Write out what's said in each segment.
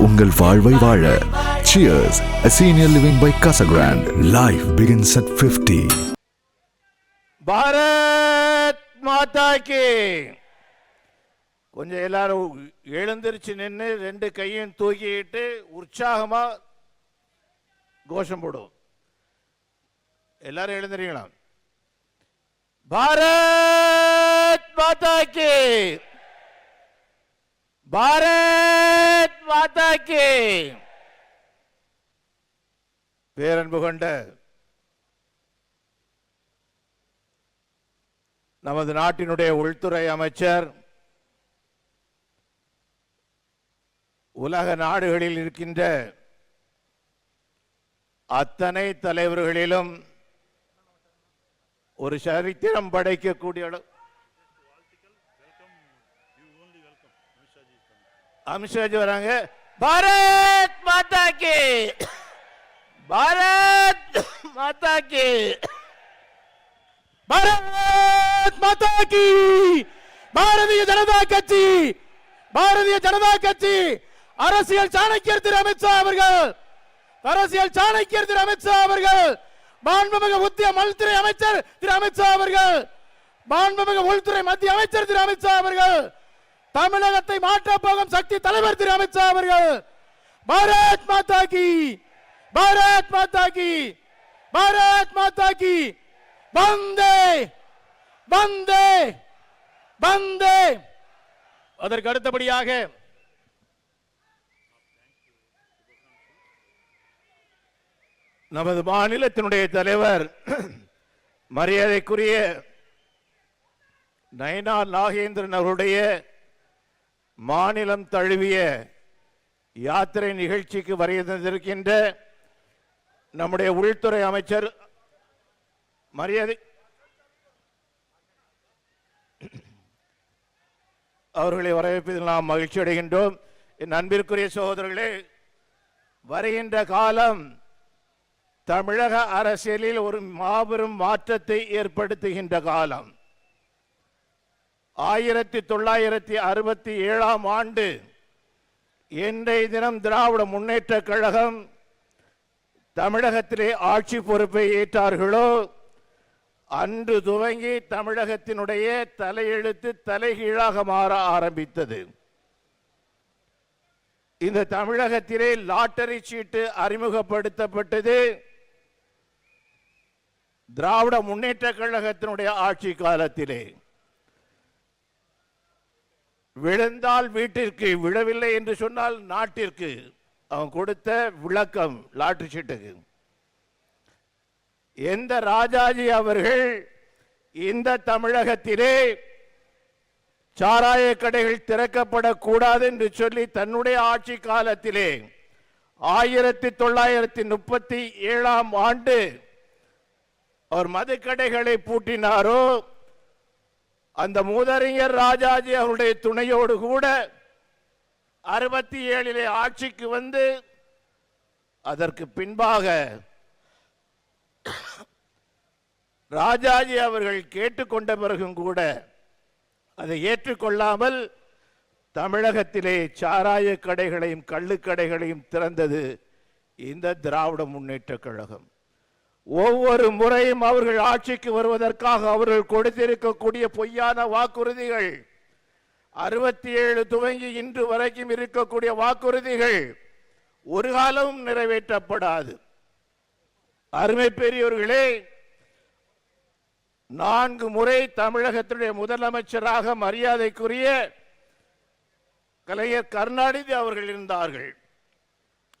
உங்கள் வாழ்வை வாழ. Cheers a senior living by life Grande. Life begins at 50. Bharat Mata K. கொஞ்சம் எல்லாரும் எழுந்திருச்சு நின்று ரெண்டு கையும் தூக்கிட்டு உற்சாகமா கோஷம் போடும் எல்லாரும் எழுந்துறீங்களா பாரத் மாதா பாரத் மாதா பேரன்பு கொண்ட நமது நாட்டினுடைய உள்துறை அமைச்சர் உலக நாடுகளில் இருக்கின்ற அத்தனை தலைவர்களிலும் ஒரு சரித்திரம் படைக்கக்கூடிய அளவு- அமித்ஷாஜி வராங்க. பாரத் மாதா கி பாரத் மாதா கி பாரத் மாதா கி பாரதிய ஜனதா கட்சி பாரதிய ஜனதா கட்சி அரசியல் சாணக்கியர் திரு அமித்ஷா அவர்கள் அரசியல் சாணக்கியர் திரு அமித்ஷா அவர்கள் மாண்புமிகு உத்திய மல்துறை அமைச்சர் திரு அமித்ஷா அவர்கள் மாண்புமிகு உள்துறை மத்திய அமைச்சர் திரு அமித்ஷா அவர்கள் தமிழகத்தை மாற்றப் போகும் சக்தி தலைவர் திரு அமித்ஷா அவர்கள். பாரத் மாதா கி. பாரத் மாதா கி. பாரத் மாதா கி. வந்தே. வந்தே. வந்தே. அதற்கு அடுத்தபடியாக நமது மாநிலத்தினுடைய தலைவர் மரியாதைக்குரிய நயனா நாகேந்திரன் அவருடைய மாநிலம் தழுவிய யாத்திரை நிகழ்ச்சிக்கு வருகை தந்திருக்கின்ற நம்முடைய உள்துறை அமைச்சர் மரியாதை அவர்களை வரவேற்பதில் நாம் மகிழ்ச்சி அடைகின்றோம். என் அன்பிற்குரிய சகோதரர்களே வருகின்ற காலம் தமிழக அரசியலில் ஒரு மாபெரும் மாற்றத்தை ஏற்படுத்துகின்ற காலம். ஆயிரத்தி தொள்ளாயிரத்தி அறுபத்தி ஏழாம் ஆண்டு இன்றைய தினம் திராவிட முன்னேற்ற கழகம் தமிழகத்திலே ஆட்சி பொறுப்பை ஏற்றார்களோ அன்று துவங்கி தமிழகத்தினுடைய தலையெழுத்து தலைகீழாக மாற ஆரம்பித்தது. இந்த தமிழகத்திலே லாட்டரி சீட்டு அறிமுகப்படுத்தப்பட்டது. திராவிட முன்னேற்ற கழகத்தினுடைய ஆட்சி காலத்திலே. விழுந்தால் வீட்டிற்கு விழவில்லை என்று சொன்னால் நாட்டிற்கு. அவன் கொடுத்த விளக்கம் லாட்ரி சீட்டுக்கு. எந்த ராஜாஜி அவர்கள் இந்த தமிழகத்திலே சாராய கடைகள் திறக்கப்படக்கூடாது என்று சொல்லி தன்னுடைய ஆட்சி காலத்திலே ஆயிரத்தி தொள்ளாயிரத்தி முப்பத்தி ஏழாம் ஆண்டு அவர் மதுக்கடைகளை பூட்டினாரோ அந்த மூதறிஞர் ராஜாஜி அவருடைய துணையோடு கூட அறுபத்தி ஏழிலே ஆட்சிக்கு வந்து அதற்கு பின்பாக ராஜாஜி அவர்கள் கேட்டுக்கொண்ட பிறகும் கூட அதை ஏற்றுக்கொள்ளாமல் தமிழகத்திலே சாராய கடைகளையும் கள்ளுக்கடைகளையும் திறந்தது இந்த திராவிட முன்னேற்ற கழகம். ஒவ்வொரு முறையும் அவர்கள் ஆட்சிக்கு வருவதற்காக அவர்கள் கொடுத்திருக்கக்கூடிய பொய்யான வாக்குறுதிகள். அறுபத்தி ஏழு துவங்கி இன்று வரைக்கும் இருக்கக்கூடிய வாக்குறுதிகள் ஒரு காலமும் நிறைவேற்றப்படாது. அருமை பெரியவர்களே நான்கு முறை தமிழகத்தினுடைய முதலமைச்சராக மரியாதைக்குரிய கலைஞர் கருணாநிதி அவர்கள் இருந்தார்கள்.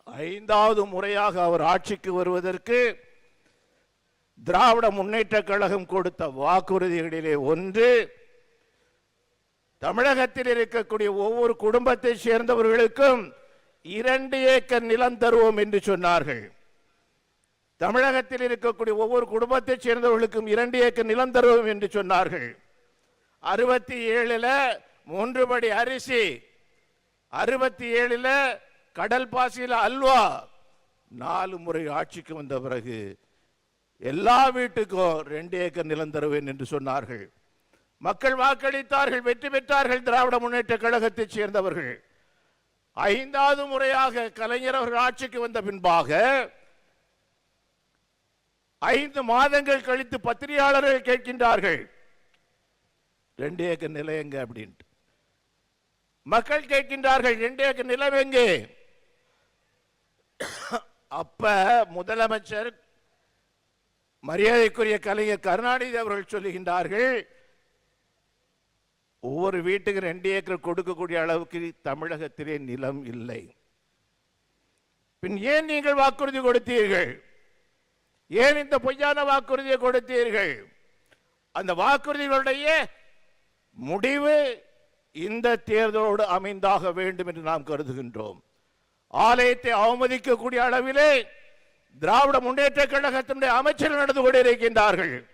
ஐந்தாவது முறையாக அவர் ஆட்சிக்கு வருவதற்கு திராவிட முன்னேற்ற கழகம் கொடுத்த வாக்குறுதிகளிலே ஒன்று தமிழகத்தில் இருக்கக்கூடிய ஒவ்வொரு குடும்பத்தை சேர்ந்தவர்களுக்கும் இரண்டு ஏக்கர் நிலம் தருவோம் என்று சொன்னார்கள். தமிழகத்தில் இருக்கக்கூடிய ஒவ்வொரு குடும்பத்தை சேர்ந்தவர்களுக்கும் இரண்டு ஏக்கர் நிலம் தருவோம் என்று சொன்னார்கள். அறுபத்தி ஏழுல மூன்று படி அரிசி அறுபத்தி ஏழுல கடல் பாசியில அல்வா நாலு முறை ஆட்சிக்கு வந்த பிறகு எல்லா வீட்டுக்கும் ரெண்டு ஏக்கர் நிலம் தருவேன் என்று சொன்னார்கள். மக்கள் வாக்களித்தார்கள் வெற்றி பெற்றார்கள் திராவிட முன்னேற்ற கழகத்தைச் சேர்ந்தவர்கள். ஐந்தாவது முறையாக கலைஞர் அவர்கள் ஆட்சிக்கு வந்த பின்பாக ஐந்து மாதங்கள் கழித்து பத்திரிகையாளர்கள் கேட்கின்றார்கள். ரெண்டு ஏக்கர் நிலம் எங்க அப்படின்ட்டு. மக்கள் கேட்கின்றார்கள் ரெண்டு ஏக்கர் நிலம் எங்கே? அப்ப முதலமைச்சர் மரியாதைக்குரிய கலைஞர் கருணாநிதி அவர்கள் சொல்லுகின்றார்கள் ஒவ்வொரு வீட்டுக்கு ரெண்டு ஏக்கர் கொடுக்கக்கூடிய அளவுக்கு தமிழகத்திலே நிலம் இல்லை. பின் ஏன் நீங்கள் வாக்குறுதி கொடுத்தீர்கள்? ஏன் இந்த பொய்யான வாக்குறுதியை கொடுத்தீர்கள்? அந்த வாக்குறுதிகளுடைய முடிவு இந்த தேர்தலோடு அமைந்தாக வேண்டும் என்று நாம் கருதுகின்றோம். ஆலயத்தை அவமதிக்கக்கூடிய அளவிலே திராவிட முன்னேற்ற கழகத்தினுடைய அமைச்சர்கள் நடந்து கொண்டிருக்கின்றார்கள்.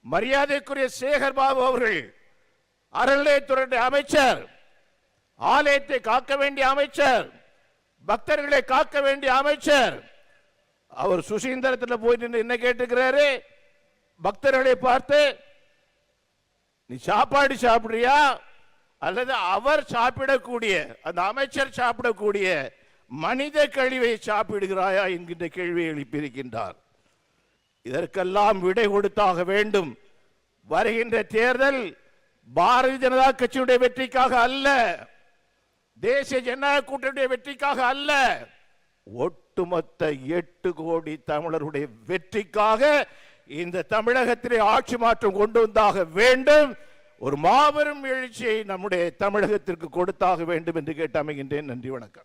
மரியாதைக்குரிய சேகர் பாபு அவர்கள் அறநிலையத்துறை அமைச்சர் ஆலயத்தை காக்க வேண்டிய அமைச்சர் பக்தர்களை காக்க வேண்டிய அமைச்சர். அவர் சுசீந்திரத்தில் போய் நின்று என்ன கேட்டுக்கிறாரு? பக்தர்களை பார்த்து நீ சாப்பாடு சாப்பிடுறியா? அல்லது அவர் சாப்பிடக்கூடிய அந்த அமைச்சர் சாப்பிடக்கூடிய மனித கழிவை சாப்பிடுகிறாயா என்கின்ற கேள்வியை எழுப்பியிருக்கின்றார். இதற்கெல்லாம் விடை கொடுத்தாக வேண்டும். வருகின்ற தேர்தல் பாரதிய ஜனதா கட்சியுடைய வெற்றிக்காக அல்ல. தேசிய ஜனநாயக கூட்டணியுடைய வெற்றிக்காக அல்ல. ஒட்டுமொத்த எட்டு கோடி தமிழருடைய வெற்றிக்காக இந்த தமிழகத்திலே ஆட்சி மாற்றம் கொண்டு வந்தாக வேண்டும். ஒரு மாபெரும் எழுச்சியை நம்முடைய தமிழகத்திற்கு கொடுத்தாக வேண்டும் என்று கேட்டு அமைகின்றேன். நன்றி வணக்கம்.